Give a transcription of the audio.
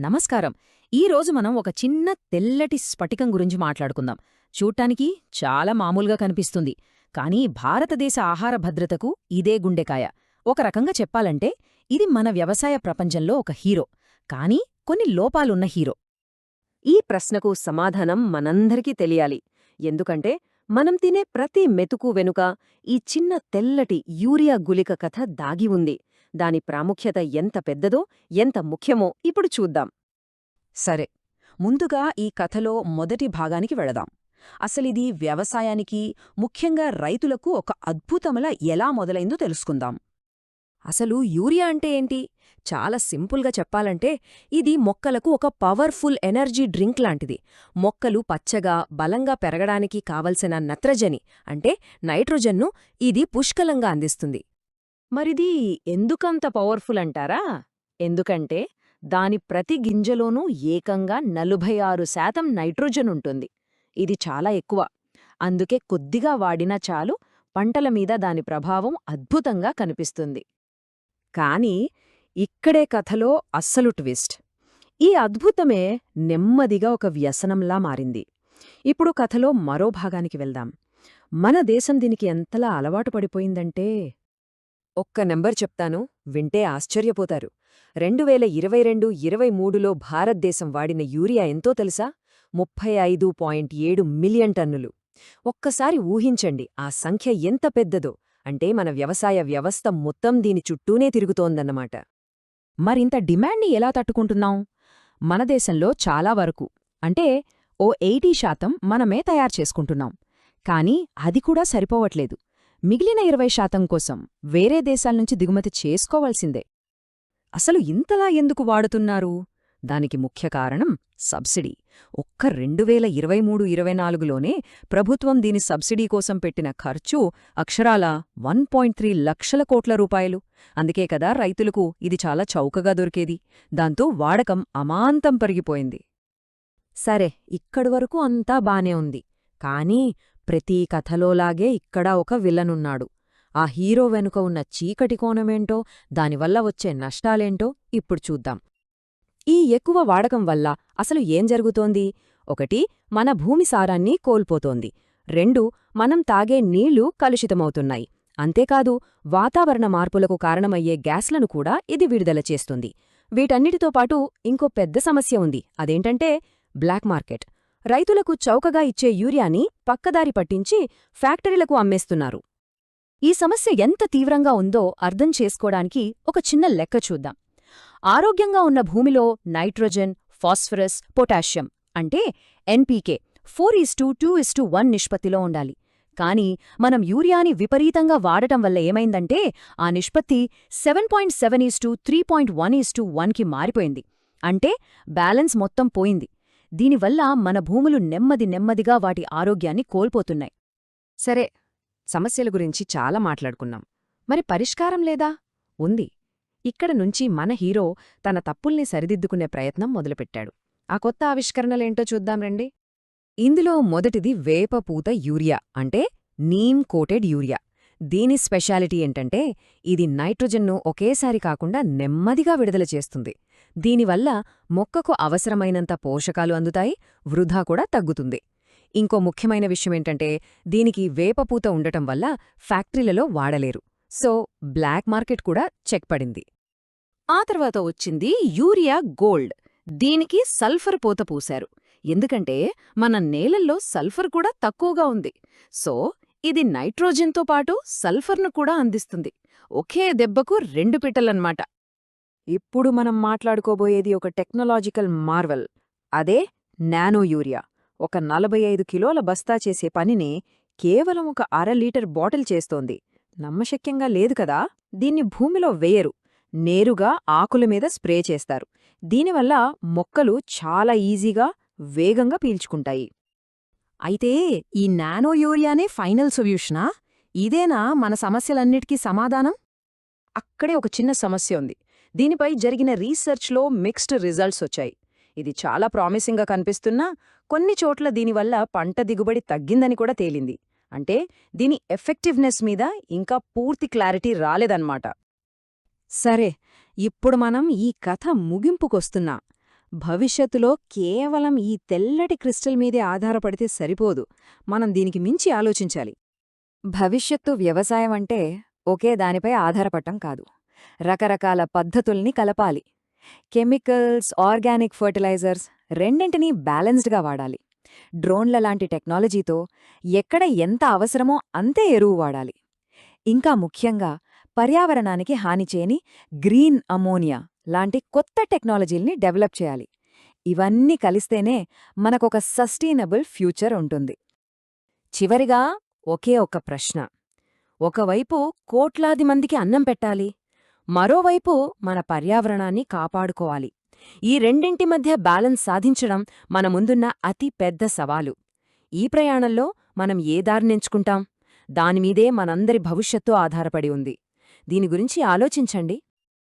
నమస్కారం. ఈ రోజు మనం ఒక చిన్న తెల్లటి స్ఫటికం గురించి మాట్లాడుకుందాం. చూడటానికి చాలా మామూలుగా కనిపిస్తుంది. కానీ భారతదేశ ఆహార భద్రతకు ఇదే గుండెకాయ. ఒక రకంగా చెప్పాలంటే ఇది మన వ్యవసాయ ప్రపంచంలో ఒక హీరో. కానీ కొన్ని లోపాలున్న హీరో. ఈ ప్రశ్నకు సమాధానం మనందరికీ తెలియాలి. ఎందుకంటే మనం తినే ప్రతి మెతుకు వెనుక ఈ చిన్న తెల్లటి యూరియా గులిక కథ దాగి ఉంది. దాని ప్రాముఖ్యత ఎంత పెద్దదో ఎంత ముఖ్యమో ఇప్పుడు చూద్దాం. సరే ముందుగా ఈ కథలో మొదటి భాగానికి వెళదాం. అసలిది వ్యవసాయానికి ముఖ్యంగా రైతులకు ఒక అద్భుతమల ఎలా మొదలైందో తెలుసుకుందాం. అసలు యూరియా అంటే ఏంటి? చాలా సింపుల్గా చెప్పాలంటే ఇది మొక్కలకు ఒక పవర్ఫుల్ ఎనర్జీ డ్రింక్ లాంటిది. మొక్కలు పచ్చగా బలంగా పెరగడానికి కావలసిన నత్రజని అంటే నైట్రోజన్ను ఇది పుష్కలంగా అందిస్తుంది. మరిది ఎందుకంత పవర్ఫుల్ అంటారా? ఎందుకంటే దాని ప్రతి గింజలోనూ ఏకంగా నలుభై ఆరు శాతం నైట్రోజన్ ఉంటుంది. ఇది చాలా ఎక్కువ. అందుకే కొద్దిగా వాడినా చాలు పంటల మీద దాని ప్రభావం అద్భుతంగా కనిపిస్తుంది. కానీ ఇక్కడే కథలో అస్సలు ట్విస్ట్. ఈ అద్భుతమే నెమ్మదిగా ఒక వ్యసనంలా మారింది. ఇప్పుడు కథలో మరో భాగానికి వెళ్దాం. మన దేశం దీనికి ఎంతలా అలవాటు పడిపోయిందంటే ఒక్క నెంబర్ చెప్తాను వింటే ఆశ్చర్యపోతారు. రెండు వేల ఇరవై రెండు ఇరవై మూడులో భారతదేశం వాడిన యూరియా ఎంతో తెలుసా? ముప్పై ఐదు పాయింట్ ఏడు మిలియన్ టన్నులు. ఒక్కసారి ఊహించండి ఆ సంఖ్య ఎంత పెద్దదో. అంటే మన వ్యవసాయ వ్యవస్థ మొత్తం దీని చుట్టూనే తిరుగుతోందన్నమాట. మరింత డిమాండ్ని ఎలా తట్టుకుంటున్నాం? మన దేశంలో చాలా వరకు. అంటే ఓ ఎయిటీ శాతం మనమే తయారు చేసుకుంటున్నాం. కానీ అది కూడా సరిపోవట్లేదు. మిగిలిన ఇరవై శాతం కోసం వేరే దేశాల్నుంచి దిగుమతి చేసుకోవాల్సిందే. అసలు ఇంతలా ఎందుకు వాడుతున్నారు? దానికి ముఖ్య కారణం సబ్సిడీ. ఒక్క రెండు వేల ఇరవై మూడు ఇరవై నాలుగులోనే ప్రభుత్వం దీని సబ్సిడీ కోసం పెట్టిన ఖర్చు అక్షరాల వన్ పాయింట్ త్రీ లక్షల కోట్ల రూపాయలు. అందుకే కదా రైతులకు ఇది చాలా చౌకగా దొరికేది. దాంతో వాడకం అమాంతం పెరిగిపోయింది. సరే ఇక్కడి వరకు అంతా బానే ఉంది. కానీ ప్రతి కథలోలాగే ఇక్కడ ఒక విలనున్నాడు. ఆ హీరో వెనుక ఉన్న చీకటి కోణమేంటో దానివల్ల వచ్చే నష్టాలేంటో ఇప్పుడు చూద్దాం. ఈ ఎక్కువ వాడకం వల్ల అసలు ఏం జరుగుతోంది? ఒకటి మన భూమి సారాన్ని కోల్పోతోంది. రెండు మనం తాగే నీళ్ళు కలుషితమవుతున్నాయి. అంతేకాదు వాతావరణ మార్పులకు కారణమయ్యే గ్యాస్లను కూడా ఇది విడుదల చేస్తుంది. వీటన్నిటితో పాటు ఇంకో పెద్ద సమస్య ఉంది. అదేంటంటే బ్లాక్ మార్కెట్. రైతులకు చౌకగా ఇచ్చే యూరియాని పక్కదారి పట్టించి ఫ్యాక్టరీలకు అమ్మేస్తున్నారు. ఈ సమస్య ఎంత తీవ్రంగా ఉందో అర్థం చేసుకోడానికి ఒక చిన్న లెక్క చూద్దాం. ఆరోగ్యంగా ఉన్న భూమిలో నైట్రోజన్ ఫాస్ఫరస్ పొటాషియం అంటే NPK four is to two is to one నిష్పత్తిలో ఉండాలి. కానీ మనం యూరియాని విపరీతంగా వాడటం వల్ల ఏమైందంటే ఆ నిష్పత్తి seven point seven is to three point one is to వన్కి మారిపోయింది. అంటే బ్యాలెన్స్ మొత్తం పోయింది. దీనివల్ల మన భూములు నెమ్మది నెమ్మదిగా వాటి ఆరోగ్యాన్ని కోల్పోతున్నాయి. సరే సమస్యల గురించి చాలా మాట్లాడుకున్నాం. మరి పరిష్కారం లేదా? ఉంది. ఇక్కడ నుంచి మన హీరో తన తప్పుల్ని సరిదిద్దుకునే ప్రయత్నం మొదలుపెట్టాడు. ఆ కొత్త ఆవిష్కరణలేంటో చూద్దాం రండి. ఇందులో మొదటిది వేపపూత యూరియా అంటే నీమ్ కోటెడ్ యూరియా. దీని స్పెషాలిటీ ఏంటంటే ఇది నైట్రోజన్ను ఒకేసారి కాకుండా నెమ్మదిగా విడుదల చేస్తుంది. దీనివల్ల మొక్కకు అవసరమైనంత పోషకాలు అందుతాయి వృధా కూడా తగ్గుతుంది. ఇంకో ముఖ్యమైన విషయమేంటంటే దీనికి వేపపూత ఉండటం వల్ల ఫ్యాక్టరీలలో వాడలేరు. సో బ్లాక్ మార్కెట్ కూడా చెక్ పడింది. ఆ తర్వాత వచ్చింది యూరియా గోల్డ్. దీనికి సల్ఫర్ పోత పూశారు. ఎందుకంటే మన నేలల్లో సల్ఫర్ కూడా తక్కువగా ఉంది. సో ఇది నైట్రోజన్తో పాటు సల్ఫర్ను కూడా అందిస్తుంది. ఒకే దెబ్బకు రెండు పిట్టలన్మాట ఇప్పుడు మనం మాట్లాడుకోబోయేది ఒక టెక్నలాజికల్ మార్వెల్. అదే నానో యూరియా. ఒక నలభై ఐదు కిలోల బస్తా చేసే పనిని కేవలం ఒక అర లీటర్ బాటిల్ చేస్తోంది. నమ్మశక్యంగా లేదు కదా? దీన్ని భూమిలో వేయరు. నేరుగా ఆకుల మీద స్ప్రే చేస్తారు. దీనివల్ల మొక్కలు చాలా ఈజీగా వేగంగా పీల్చుకుంటాయి. అయితే ఈ నానో యూరియానే ఫైనల్ సొల్యూషనా? ఇదేనా మన సమస్యలన్నిటికీ సమాధానం? అక్కడే ఒక చిన్న సమస్య ఉంది. దీనిపై జరిగిన రీసెర్చ్లో మిక్స్డ్ రిజల్ట్స్ వచ్చాయి. ఇది చాలా ప్రామిసింగ్గా కనిపిస్తున్నా కొన్ని చోట్ల దీనివల్ల పంట దిగుబడి తగ్గిందని కూడా తేలింది. అంటే దీని ఎఫెక్టివ్నెస్ మీద ఇంకా పూర్తి క్లారిటీ రాలేదన్నమాట. సరే ఇప్పుడు మనం ఈ కథ ముగింపుకొస్తున్నా. భవిష్యత్తులో కేవలం ఈ తెల్లటి క్రిస్టల్ మీదే ఆధారపడితే సరిపోదు. మనం దీనికి మించి ఆలోచించాలి. భవిష్యత్తు వ్యవసాయం అంటే ఒకే దానిపై ఆధారపడటం కాదు. రకరకాల పద్ధతుల్ని కలపాలి. కెమికల్స్ ఆర్గానిక్ ఫర్టిలైజర్స్ రెండింటినీ బ్యాలెన్స్డ్గా వాడాలి. డ్రోన్ల లాంటి టెక్నాలజీతో ఎక్కడ ఎంత అవసరమో అంతే ఎరువు వాడాలి. ఇంకా ముఖ్యంగా పర్యావరణానికి హాని చేయని గ్రీన్ అమోనియా లాంటి కొత్త టెక్నాలజీల్ని డెవలప్ చేయాలి. ఇవన్నీ కలిస్తేనే మనకొక సస్టైనబుల్ ఫ్యూచర్ ఉంటుంది. చివరిగా ఒకే ఒక ప్రశ్న. ఒకవైపు కోట్లాది మందికి అన్నం పెట్టాలి మరోవైపు మన పర్యావరణాన్ని కాపాడుకోవాలి. ఈ రెండింటి మధ్య బ్యాలెన్స్ సాధించడం మన ముందున్న అతి పెద్ద సవాలు. ఈ ప్రయాణంలో మనం ఏ దారినెంచుకుంటాం దానిమీదే మనందరి భవిష్యత్తు ఆధారపడి ఉంది. దీని గురించి ఆలోచించండి.